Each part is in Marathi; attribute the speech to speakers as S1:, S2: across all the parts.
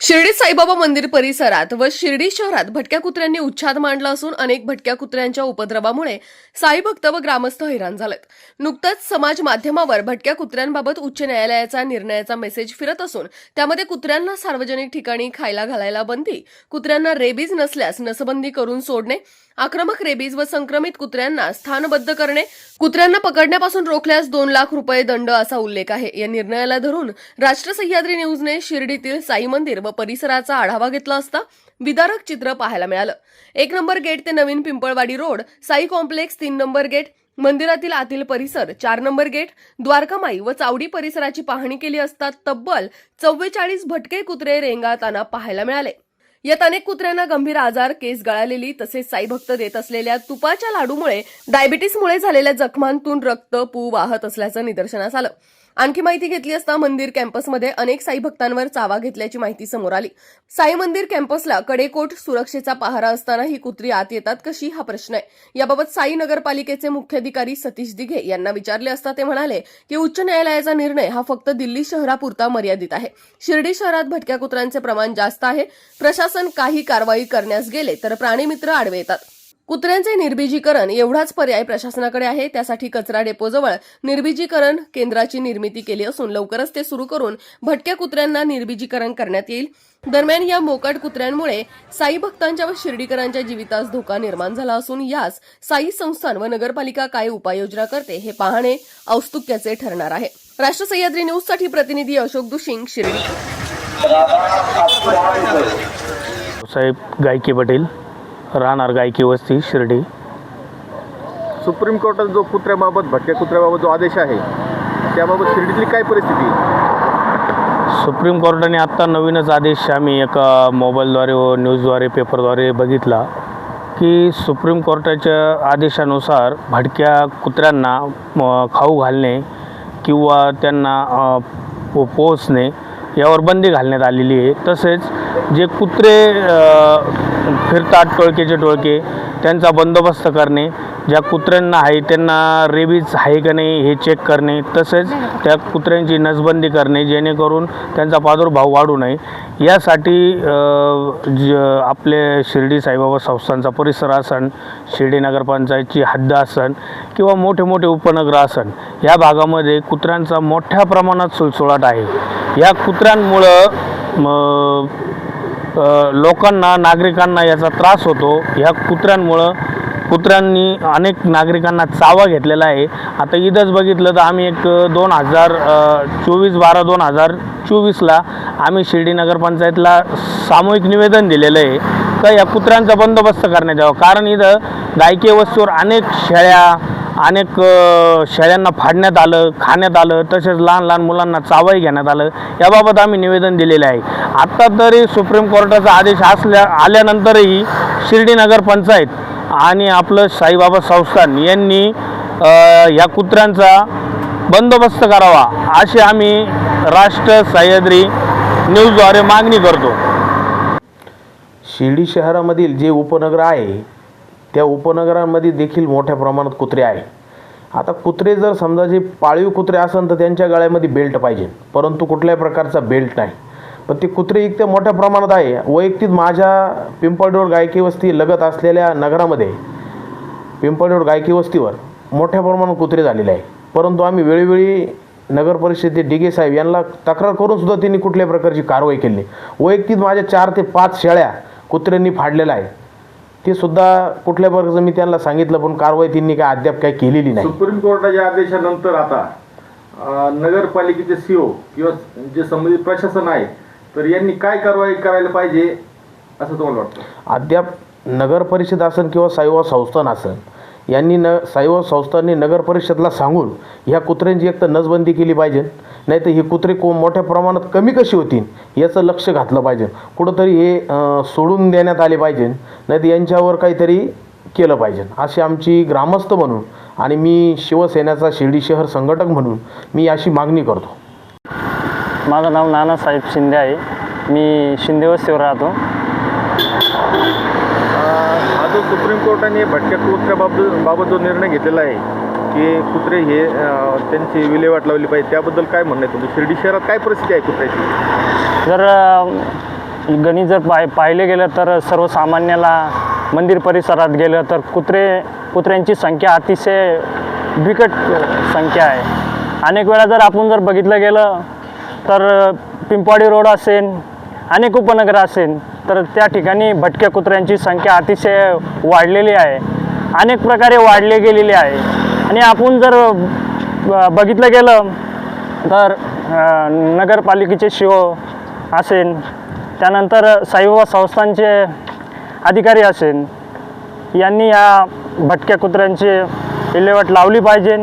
S1: शिर्डी साईबाबा मंदिर परिसरात व शिर्डी शहरात भटक्या कुत्र्यांनी उच्छाद मांडला असून अनेक भटक्या कुत्र्यांच्या उपद्रवामुळे साई भक्त व ग्रामस्थ हैराण झालेत. नुकतंच समाज माध्यमावर भटक्या कुत्र्यांबाबत उच्च न्यायालयाचा निर्णयाचा मेसेज फिरत असून त्यामध्ये कुत्र्यांना सार्वजनिक ठिकाणी खायला घालायला बंदी कुत्र्यांना रेबीज नसल्यास नसबंदी करून सोडणे आक्रमक रेबीज व संक्रमित कुत्र्यांना स्थानबद्ध करणे कुत्र्यांना पकडण्यापासून रोखल्यास दोन लाख रुपये दंड असा उल्लेख आहे. या निर्णयाला धरून राष्ट्र सह्याद्री न्यूजने शिर्डीतील साई मंदिर व परिसराचा आढावा घेतला असता विदारक चित्र पाहायला मिळालं. एक नंबर गेट ते नवीन पिंपळवाडी रोड साई कॉम्प्लेक्स तीन नंबर गेट मंदिरातील आतील परिसर चार नंबर गेट द्वारकामाई व चावडी परिसराची पाहणी केली असता तब्बल चव्वेचाळीस भटके कुत्रे रेंगाळताना पाहायला मिळाले. यात अनेक कुत्र्यांना गंभीर आजार केस गळालेली तसेच साई भक्त देत असलेल्या तुपाच्या लाडूमुळे डायबिटीसमुळे झालेल्या जखमांतून रक्त पू वाहत असल्याचं निदर्शनास आलं. आणखी माहिती घेतली असता मंदिर कॅम्पसमध्ये अनेक साई भक्तांवर चावा घेतल्याची माहिती समोर आली. साई मंदिर कॅम्पसला कडेकोट सुरक्षेचा पहारा असताना ही कुत्री आत येतात कशी हा प्रश्न आहे. याबाबत साई नगरपालिकेचे मुख्याधिकारी सतीश दिघे यांना विचारले असता ते म्हणाले की उच्च न्यायालयाचा निर्णय हा फक्त दिल्ली शहरापुरता मर्यादित आहे. शिर्डी शहरात भटक्या कुत्र्यांचे प्रमाण जास्त आहे. प्रशासन काही कारवाई करण्यास गेले तर प्राणीमित्र आडवे येतात. कुत्र्यांचे निर्बिजीकरण एवढाच पर्याय प्रशासनाकडे आहे. त्यासाठी कचरा डेपोजवळ निर्बिजीकरण केंद्राची निर्मिती केली असून लवकरच ते सुरू करून भटक्या कुत्र्यांना निर्बिजीकरण करण्यात येईल. दरम्यान या मोकाट कुत्र्यांमुळे साई भक्तांच्या व शिर्डीकरांच्या जीवितास धोका निर्माण झाला असून यास साई संस्थान व नगरपालिका काय उपाययोजना करते हे पाहणे औत्सुक्याचे ठरणार आहे. राष्ट्र सह्याद्री न्यूजसाठी प्रतिनिधी अशोक दुशिंग शिर्डी.
S2: साहेब गायके पटेल. राहणार गायकी वस्ती शिर्डी
S3: सुप्रीम कोर्टात जो कुत्र्याबाबत भटक्या कुत्र्याबाबत जो आदेश आहे त्याबाबत शिर्डीतली काय परिस्थिती?
S2: सुप्रीम कोर्टाने आत्ता नवीनच आदेश आम्ही एका मोबाईलद्वारे व न्यूजद्वारे पेपरद्वारे बघितला की सुप्रीम कोर्टाच्या आदेशानुसार भटक्या कुत्र्यांना खाऊ घालणे किंवा त्यांना अ, पो पोसणे यावर बंदी घालण्यात आलेली आहे तसेच जे कुत्रे फिरतात टोळकेचे टोळके त्यांचा बंदोबस्त करणे ज्या कुत्र्यांना आहे त्यांना रेबीज आहे का नाही हे चेक करणे तसेच त्या कुत्र्यांची नसबंदी करणे जेणेकरून त्यांचा प्रादुर्भाव वाढू नये. यासाठी ज आपले शिर्डी साईबाबा संस्थांचा परिसर असन शिर्डी नगरपंचायतची हद्द असन किंवा मोठे मोठे उपनगर असन या भागामध्ये कुत्र्यांचा मोठ्या प्रमाणात सुळसुळाट आहे. या कुत्र्यांमुळं लोकांना नागरिकांना याचा त्रास होतो. ह्या कुत्र्यांमुळं कुत्र्यांनी अनेक नागरिकांना चावा घेतलेला आहे. आता इथंच बघितलं तर आम्ही एक दोन हजार चोवीस बारा दोन हजार चोवीसला आम्ही शिर्डी नगरपंचायतला सामूहिक निवेदन दिलेलं आहे तर या कुत्र्यांचा बंदोबस्त करण्यात यावा? कारण इथं गायकी वस्तीवर अनेक शेळ्या अनेक शेळ्यांना फाडण्यात आलं खाण्यात आलं तसेच लहान लहान मुलांना चावाही घेण्यात आलं याबाबत आम्ही निवेदन दिलेले आहे. आत्ता तरी सुप्रीम कोर्टाचा आदेश असल्या आल्यानंतरही शिर्डी नगर पंचायत आणि आपलं साईबाबा संस्थान यांनी या कुत्र्यांचा बंदोबस्त करावा अशी आम्ही राष्ट्र सह्याद्री न्यूजद्वारे मागणी करतो.
S4: शिर्डी शहरामधील जे उपनगर आहे त्या उपनगरांमध्ये देखील मोठ्या प्रमाणात कुत्रे आहे आता कुत्रे जर समजा जे पाळीव कुत्रे असन तर त्यांच्या गळ्यामध्ये बेल्ट पाहिजे. परंतु कुठल्याही प्रकारचा बेल्ट नाही. पण ते कुत्रे इतक्या मोठ्या प्रमाणात आहे. वैयक्तिक माझ्या पिंपळडोळ गायकी वस्ती लगत असलेल्या नगरामध्ये पिंपळडोळ गायकी वस्तीवर मोठ्या प्रमाणात कुत्रे झालेले आहे परंतु आम्ही वेळोवेळी नगर परिषदेचे डिगे साहेब यांना तक्रार करून सुद्धा त्यांनी कुठल्याही प्रकारची कारवाई केली वैयक्तिक माझ्या चार ते पाच शेळ्या कुत्र्यांनी फाडलेल्या आहे ते सुद्धा कुठल्या प्रकारचं मी त्यांना सांगितलं पण कारवाई त्यांनी काय अद्याप काही केलेली नाही.
S3: सुप्रीम कोर्टाच्या आदेशानंतर आता नगरपालिकेचे सीओ किंवा जे संबंधित प्रशासन आहे तर यांनी काय कारवाई करायला पाहिजे असं तुम्हाला वाटतं?
S4: अद्याप नगर परिषद असन किंवा साईबाबा संस्थान असन यांनी न साईबाबा संस्थांनी नगर परिषदला सांगून ह्या कुत्र्यांची एक तर नसबंदी केली पाहिजे. नाही तर ही कुत्रे को मोठ्या प्रमाणात कमी कशी होतील याचं लक्ष घातलं पाहिजे. कुठंतरी हे सोडून देण्यात आले पाहिजे. नाही तर यांच्यावर काहीतरी केलं पाहिजे. अशी आमची ग्रामस्थ म्हणून आणि मी शिवसेनेचा शिर्डी शहर संघटक म्हणून मी अशी मागणी करतो.
S5: माझं नाव नानासाहेब शिंदे आहे. मी शिंदे वस्तीवर राहतो.
S3: हा जो सुप्रीम कोर्टाने भटक्या कुत्र्याबाबत बाबत जो निर्णय घेतलेला आहे की कुत्रे हे त्यांची विल्हेवाट लावली पाहिजे. त्याबद्दल काय म्हणणं आहे तुमचं? शिर्डी शहरात काय परिस्थिती आहे कुत्र्याची?
S5: जर गणित जर पाय पाहिले गेलं तर सर्वसामान्याला मंदिर परिसरात गेलं तर कुत्रे कुत्र्यांची संख्या अतिशय बिकट संख्या आहे. अनेक वेळा जर आपण जर बघितलं गेलं तर पिंपवाडी रोड असेल अनेक उपनगर असेल तर त्या ठिकाणी भटक्या कुत्र्यांची संख्या अतिशय वाढलेली आहे. अनेक प्रकारे वाढले गेलेली आहे. आणि आपण जर ब- बघितलं गेलं तर नगरपालिकेचे शिओ असेल त्यानंतर साईबाबा संस्थांचे अधिकारी असेल यांनी या भटक्या कुत्र्यांची विल्हेवाट लावली पाहिजे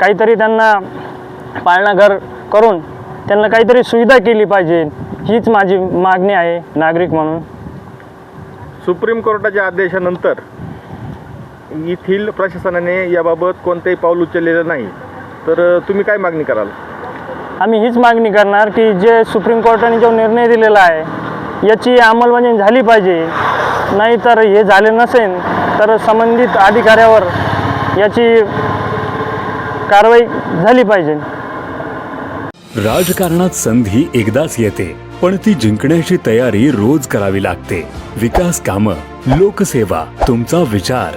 S5: काहीतरी त्यांना पाळणाघर करून त्यांना काहीतरी सुविधा केली पाहिजे हीच माझी मागणी आहे नागरिक म्हणून.
S3: सुप्रीम कोर्टाच्या आदेशानंतर येथील प्रशासनाने याबाबत कोणतेही पाऊल उचललेलं नाही. तर तुम्ही काय मागणी कराल?
S5: आम्ही हीच मागणी करणार की जे सुप्रीम कोर्टाने जो निर्णय दिलेला आहे याची अंमलबजावणी झाली पाहिजे. नाहीतर हे झाले नसेल तर संबंधित अधिकाऱ्यावर याची कारवाई झाली पाहिजे.
S6: राजकारणात संधी एकदाच येते पण ती जिंकण्याची तयारी रोज करावी लागते. विकास कामं लोकसेवा तुमचा विचार.